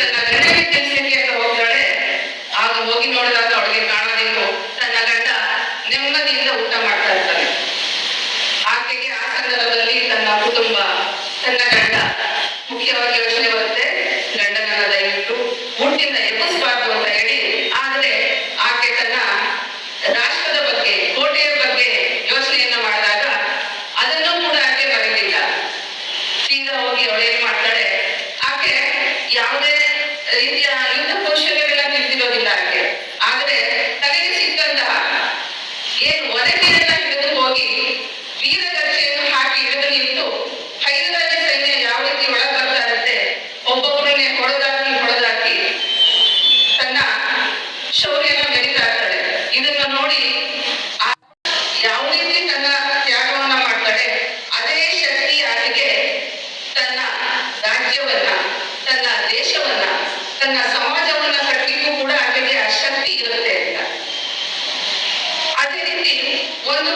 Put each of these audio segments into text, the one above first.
ತನ್ನ ಗಂಡನಿಗೆ ತಿಳಿಸ್ಲಿಕ್ಕೆ ಅಂತ ಹೋಗ್ತಾಳೆ, ಆಗ ಹೋಗಿ ನೋಡಿದಾಗ ಅವಳಿಗೆ ಕಾಣೋದಿತ್ತು ತನ್ನ ಗಂಡ ನೆಮ್ಮದಿಯಿಂದ ಊಟ ಮಾಡ್ತಾ ಇರ್ತಾನೆ. ಆಕೆಗೆ ಆ ಸಂದರ್ಭದಲ್ಲಿ ತನ್ನ ಕುಟುಂಬ, ತನ್ನ ಗಂಡ ಮುಖ್ಯವಾಗಿ ಯೋಚನೆ ಬರುತ್ತೆ ಗಂಡನನ್ನ ದಯವಿಟ್ಟು ಮುಟ್ಟಿಂದ ಎಬ್ಬಿಸಬಾರ್ದು ಅಂತ ಹೇಳಿ, ಆದ್ರೆ ಆಕೆ ತನ್ನ ರಾಷ್ಟ್ರದ ಬಗ್ಗೆ, ಕೋಟೆಯ ಬಗ್ಗೆ ಯೋಚನೆಯನ್ನ ಮಾಡಿದಾಗ ಅದನ್ನು ಕೂಡ ಆಕೆ ಮರೆತಿಲ್ಲ. ಸೀದಾ ಹೋಗಿ ಅವಳೇನ್ ರೀತಿಯ ಯುದ್ಧ ಕೌಶಲ್ಯವೆಲ್ಲ ತಿಳಿದಿರೋದಿಲ್ಲ ಆಕೆ ಆದರೆ ತನಗೆ ಸಿಕ್ಕಂತಹ ಏನು ಒನಕೆಯನ್ನ ಹಿಡಿದು ಹೋಗಿ ವೀರಗರ್ಜೆಯನ್ನು ಹಾಕಿ ಹಿಡಿದು ನಿಂತು ಹೈದರಾಜ ಸೈನ್ಯ ಯಾವ ರೀತಿ ಒಳಗ್ ಬರ್ತಾ ಇರುತ್ತೆ ಒಬ್ಬೊಬ್ಬರನ್ನೇ ಹೊಡೆದಾಕಿ ಹೊಡೆದಾಕಿ ತನ್ನ ಶೌರ್ಯನ ಮೆರಿತಾ ಇರ್ತಾಳೆ ಇದನ್ನ ನೋಡಿ ಆ ಯಾವ ರೀತಿ ತನ್ನ ತ್ಯಾಗವನ್ನ ಮಾಡ್ತಾಳೆ ಅದೇ ಶಕ್ತಿ ಆಕೆಗೆ ತನ್ನ ರಾಜ್ಯವನ್ನ ತನ್ನ ದೇಶವನ್ನ ತನ್ನ ಸಮಾಜವನ್ನ ಕಟ್ಟಲಿಕ್ಕೂ ಕೂಡ ಆಕೆಗೆ ಆ ಇರುತ್ತೆ ಅಂತ. ಅದೇ ರೀತಿ ಒಂದು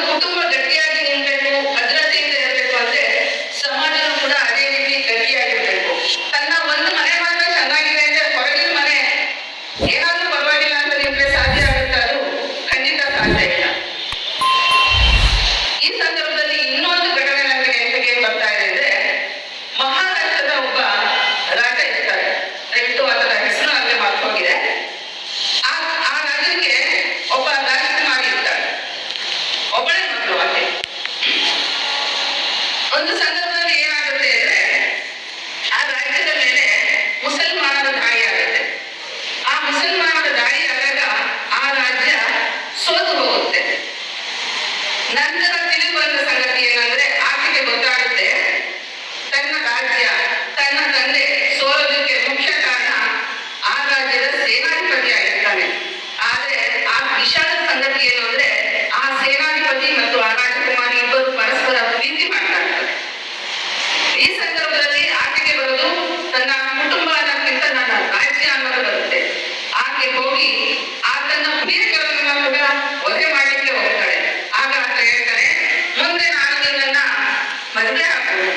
ಏನಂದ್ರೆ ಆಕೆಗೆ ಗೊತ್ತಾಗುತ್ತೆ. ತನ್ನ ರಾಜ್ಯ ತನ್ನ ತಂದೆ ಸೋಲೋದಕ್ಕೆ ಮುಖ್ಯ ಕಾರಣ ಆ ರಾಜ್ಯದ ಸೇನಾಧಿಪತಿ ಆಗಿರ್ತಾನೆ ಆದ್ರೆ ಆ ವಿಷಾದ ಸಂಗತಿ ಏನು ಅಂದ್ರೆ ಆ ಸೇನಾಧಿಪತಿ ಮತ್ತು ಆ ರಾಜಕುಮಾರಿ ಇಬ್ಬರು ಪರಸ್ಪರ ಪ್ರೀತಿ ಮಾಡ್ತಾ ಇರ್ತಾರೆ ಈ ಸಂದರ್ಭದಲ್ಲಿ ಆಕೆಗೆ ಬರೋದು ತನ್ನ ಕುಟುಂಬ ಅನ್ನೋದಕ್ಕಿಂತ ನನ್ನ ರಾಜ್ಯ ಅನ್ನೋದು ಬರುತ್ತೆ ಆಕೆ ಹೋಗಿ ಆ ತನ್ನ ಪ್ರಿಯಕರನ್ನ ಕೂಡ ವಧೆ ಮಾಡಲಿಕ್ಕೆ ಹೋಗ್ತಾಳೆ ಆಗ ಆತ ಹೇಳ್ತಾನೆ ಮುಂದೆ ನಾನು ನಿನ್ನನ್ನ ಮದುವೆ ಹಾಕೋದು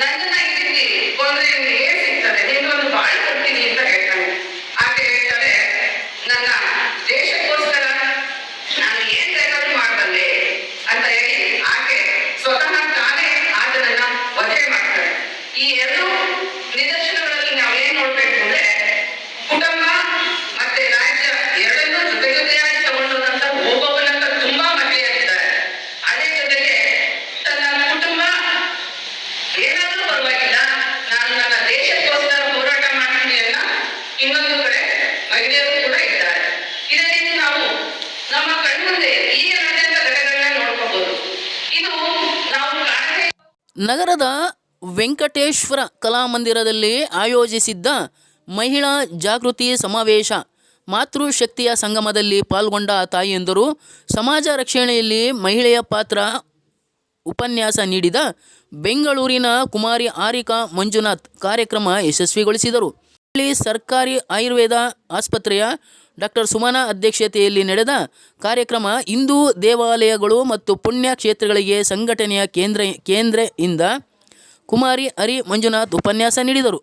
ನನ್ನನ್ನ ಈ ಕೊಂದ್ರೆ ನಿನ್ಗೆ ಏನ್ ಸಿಗ್ತದೆ? ನಿನ್ನೊಂದು ಬಾಳು ಕೊಡ್ತೀನಿ ಅಂತ ಹೇಳ್ತಾನೆ. ಆಕೆ ಹೇಳ್ತಾರೆ ನನ್ನ ದೇಶಕ್ಕೋಸ್ಕರ ನಾನು ಏನ್ ಬೇಕಾದ್ರೂ ಮಾಡಬಲ್ಲೆ ಅಂತ ಹೇಳಿ ಆಕೆ ಸ್ವತಃ ತಾನೇ ಆತನನ್ನ ವಧೆ ಮಾಡ್ತಾಳೆ ಈ ಎರಡು ನಿದರ್ಶನಗಳಲ್ಲಿ ನಾವು ಏನ್ ನೋಡ್ಬೇಕು ಅಂದ್ರೆ ಕುಟುಂಬ ಮತ್ತೆ ರಾಜ್ಯ ಎರಡನ್ನೂ ಜೊತೆ ಜೊತೆಯಾಗಿ ತಗೊಂಡಂತ ಒಬ್ಬೊಬ್ಬನಂತ ತುಂಬಾ ಮಹಿಳೆಯರಿದ್ದಾರೆ ಅದೇ ಜೊತೆಗೆ ತನ್ನ ಕುಟುಂಬ ಏನಾದ್ರೂ ಪರವಾಗಿಲ್ಲ ನಾನು ನನ್ನ ದೇಶಕ್ಕೋಸ್ಕರ ಹೋರಾಟ ಮಾಡ್ತೀನಿ ಅನ್ನ ಇನ್ನೊಂದು ಕಡೆ ಮಹಿಳೆಯರು ಕೂಡ ಇದ್ದಾರೆ ಇದೇ ರೀತಿ ನಾವು ನಮ್ಮ ಕಣ್ಮುಂದೆ ಈಗ ನಡೆದಂತ ಘಟನೆಗಳನ್ನ ನೋಡ್ಕೋಬಹುದು ಇದು ನಾವು ಕಾಣದೇ ನಗರದ ವೆಂಕಟೇಶ್ವರ ಕಲಾಮಂದಿರದಲ್ಲಿ ಆಯೋಜಿಸಿದ್ದ ಮಹಿಳಾ ಜಾಗೃತಿ ಸಮಾವೇಶ ಮಾತೃಶಕ್ತಿಯ ಸಂಗಮದಲ್ಲಿ ಪಾಲ್ಗೊಂಡ ತಾಯಿಯಂದರು. ಸಮಾಜ ರಕ್ಷಣೆಯಲ್ಲಿ ಮಹಿಳೆಯ ಪಾತ್ರ ಉಪನ್ಯಾಸ ನೀಡಿದ ಬೆಂಗಳೂರಿನ ಕುಮಾರಿ ಆರಿಕಾ ಮಂಜುನಾಥ್ ಕಾರ್ಯಕ್ರಮ ಯಶಸ್ವಿಗೊಳಿಸಿದರು. ಇಲ್ಲಿ ಸರ್ಕಾರಿ ಆಯುರ್ವೇದ ಆಸ್ಪತ್ರೆಯ ಡಾಕ್ಟರ್ ಸುಮನಾ ಅಧ್ಯಕ್ಷತೆಯಲ್ಲಿ ನಡೆದ ಕಾರ್ಯಕ್ರಮ ಹಿಂದೂ ದೇವಾಲಯಗಳು ಮತ್ತು ಪುಣ್ಯ ಕ್ಷೇತ್ರಗಳಿಗೆ ಸಂಘಟನೆಯ ಕೇಂದ್ರ ಕೇಂದ್ರದಿಂದ ಕುಮಾರಿ ಹರಿ ಮಂಜುನಾಥ್ ಉಪನ್ಯಾಸ ನೀಡಿದರು.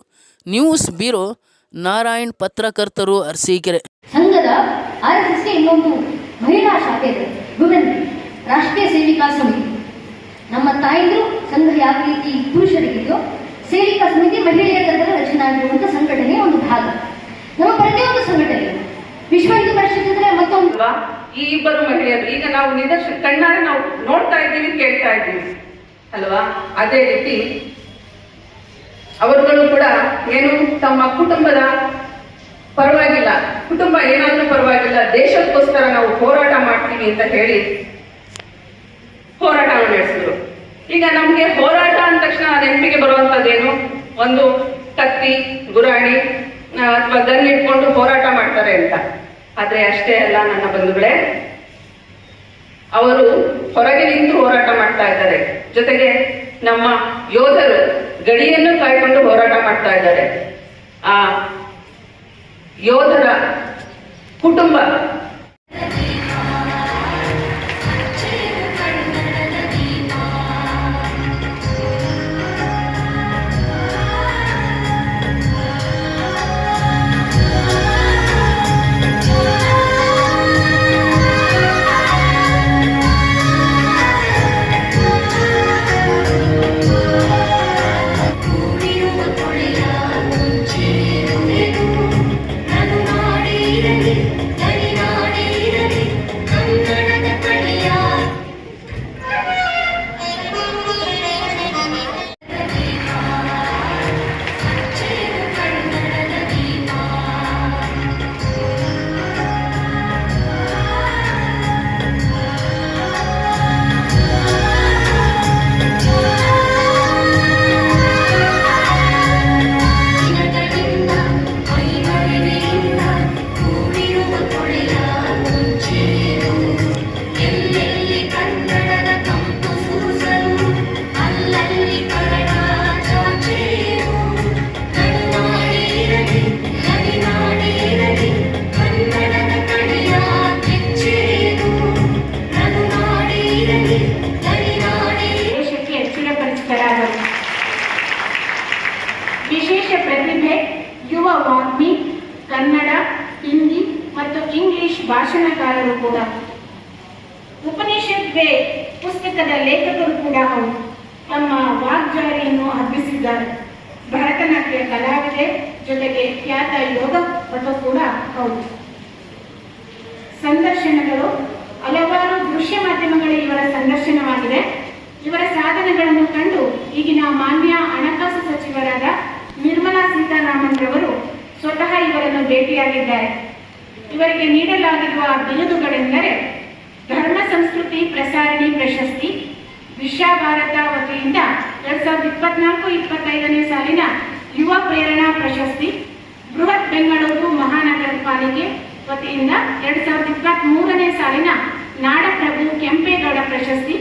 ನ್ಯೂಸ್ ಬ್ಯೂರೋ ನಾರಾಯಣ್ ಪತ್ರಕರ್ತರು ಅರಸೀಕೆರೆ. ಸಂಘದ ಇನ್ನೊಂದು ಮಹಿಳಾ ಶಾಖೆ ಇದೆ. ವುಮೆನ್ ರಾಷ್ಟ್ರೀಯ ಸೇವಿಕಾ ಸಮಿತಿ. ನಮ್ಮ ತಾಯಂದಿರು ಸಂಘ ಯಾವ ರೀತಿ ಪುರುಷರಿಗಿದೆಯೋ, ಸೇವಿಕಾ ಸಮಿತಿ ಮಹಿಳೆಯರ ರಚನೆ ಆಗಿರುವಂತಹ ಸಂಘಟನೆಯ ಒಂದು ಭಾಗ. ನಮ್ಮ ಪ್ರತಿಯೊಂದು ಸಂಘಟನೆ ವಿಶ್ವ ಹಿಂದೂ ಮತ್ತೊಂದು ಈ ಇಬ್ಬರು ಮಹಿಳೆಯರು. ಈಗ ನಾವು ನಿದರ್ಶನ ಕಣ್ಣಾರೆ ನಾವು ನೋಡ್ತಾ ಇದ್ದೀವಿ, ಕೇಳ್ತಾ ಇದ್ದೀವಿ. ಅಲ್ವಾ? ಅದೇ ರೀತಿ ಅವರುಗಳು ಕೂಡ ಏನು ತಮ್ಮ ಕುಟುಂಬದ ಪರವಾಗಿಲ್ಲ. ಕುಟುಂಬ ಏನಾದ್ರೂ ಪರವಾಗಿಲ್ಲ. ದೇಶಕ್ಕೋಸ್ಕರ ನಾವು ಹೋರಾಟ ಮಾಡ್ತೀವಿ ಅಂತ ಹೇಳಿ ಹೋರಾಟ ನಡೆಸಿದ್ರು. ಈಗ ನಮ್ಗೆ ಹೋರಾಟ ಅಂದ ತಕ್ಷಣ ನೆನಪಿಗೆ ಬರುವಂತದ್ದೇನು ಒಂದು ಕತ್ತಿ, ಗುರಾಣಿ ಅಥವಾ ಗನ್ ಇಟ್ಕೊಂಡು ಹೋರಾಟ ಮಾಡ್ತಾರೆ ಅಂತ. ಆದ್ರೆ ಅಷ್ಟೇ ಅಲ್ಲ, ನನ್ನ ಬಂಧುಗಳೇ. ಅವರು ಹೊರಗೆ ನಿಂತು ಹೋರಾಟ ಮಾಡ್ತಾ ಇದ್ದಾರೆ. ಜೊತೆಗೆ ನಮ್ಮ ಯೋಧರು ಗಡಿಯನ್ನು ಕಾಯ್ಕೊಂಡು ಹೋರಾಟ ಮಾಡ್ತಾ ಇದ್ದಾರೆ. ಆ ಯೋಧರ ಕುಟುಂಬ ಭಾಷಣಕಾರರು ಕೂಡ. ವೇ ಪುಸ್ತಕದ ಲೇಖಕರು ಕೂಡ ಅವರು ತಮ್ಮ ವಾಗ್ಜಾರಿಯನ್ನು ಅರ್ಪಿಸಿದ್ದಾರೆ. ಭರತನಾಟ್ಯ ಕಲಾವಿದೆ, ಜೊತೆಗೆ ಖ್ಯಾತ ಯೋಗ ಪಟು ಕೂಡ ಹೌದು. ಸಂದರ್ಶನಗಳು, ಹಲವಾರು ದೃಶ್ಯ ಮಾಧ್ಯಮಗಳಲ್ಲಿ ಇವರ ಸಂದರ್ಶನವಾಗಿದೆ. ಇವರ ಸಾಧನೆಗಳನ್ನು ಕಂಡು ಈಗಿನ ಮಾನ್ಯ ಹಣಕಾಸು ಸಚಿವರಾದ ನಿರ್ಮಲಾ ಸೀತಾರಾಮನ್ ರವರು ಸ್ವತಃ ಇವರನ್ನು ಭೇಟಿಯಾಗಿದ್ದಾರೆ. ಇವರಿಗೆ ನೀಡಲಾಗಿರುವ ಬಿರುದುಗಳೆಂದರೆ ಧರ್ಮ ಸಂಸ್ಕೃತಿ ಪ್ರಸಾರಣಿ ಪ್ರಶಸ್ತಿ ವಿಶ್ವಭಾರತ ವತಿಯಿಂದ ಎರಡ್ ಸಾವಿರದ ಇಪ್ಪತ್ನಾಲ್ಕು, ಇಪ್ಪತ್ತೈದನೇ ಸಾಲಿನ ಯುವ ಪ್ರೇರಣಾ ಪ್ರಶಸ್ತಿ, ಬೃಹತ್ ಬೆಂಗಳೂರು ಮಹಾನಗರ ಪಾಲಿಕೆ ವತಿಯಿಂದ ಎರಡ್ ಸಾವಿರದ ಇಪ್ಪತ್ತ್ ಮೂರನೇ ಸಾಲಿನ ನಾಡಪ್ರಭು ಕೆಂಪೇಗೌಡ ಪ್ರಶಸ್ತಿ,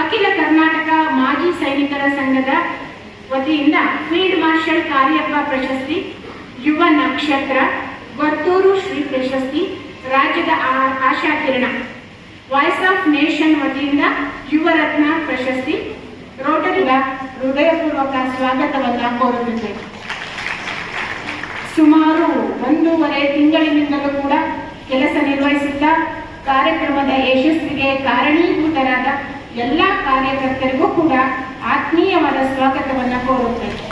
ಅಖಿಲ ಕರ್ನಾಟಕ ಮಾಜಿ ಸೈನಿಕರ ಸಂಘದ ವತಿಯಿಂದ ಫೀಲ್ಡ್ ಮಾರ್ಷಲ್ ಕಾರ್ಯಪ್ಪ ಪ್ರಶಸ್ತಿ, ಯುವ ನಕ್ಷತ್ರ ವರ್ತೂರು ಶ್ರೀ ಪ್ರಶಸ್ತಿ ರಾಜ್ಯದ ಆಶಾಕಿರಣ. ವಾಯ್ಸ್ ಆಫ್ ನೇಷನ್ ವತಿಯಿಂದ ಯುವರತ್ನ ಪ್ರಶಸ್ತಿ. ರೋಟರಿಗ ಹೃದಯಪೂರ್ವಕ ಸ್ವಾಗತವನ್ನು ಕೋರುತ್ತಿದ್ದೇನೆ. ಸುಮಾರು ಒಂದೂವರೆ ತಿಂಗಳಿನಿಂದಲೂ ಕೂಡ ಕೆಲಸ ನಿರ್ವಹಿಸುತ್ತಾ ಕಾರ್ಯಕ್ರಮದ ಯಶಸ್ವಿಗೆ ಕಾರಣೀಭೂತರಾದ ಎಲ್ಲ ಕಾರ್ಯಕರ್ತರಿಗೂ ಕೂಡ ಆತ್ಮೀಯವಾದ ಸ್ವಾಗತವನ್ನು ಕೋರುತ್ತೇನೆ.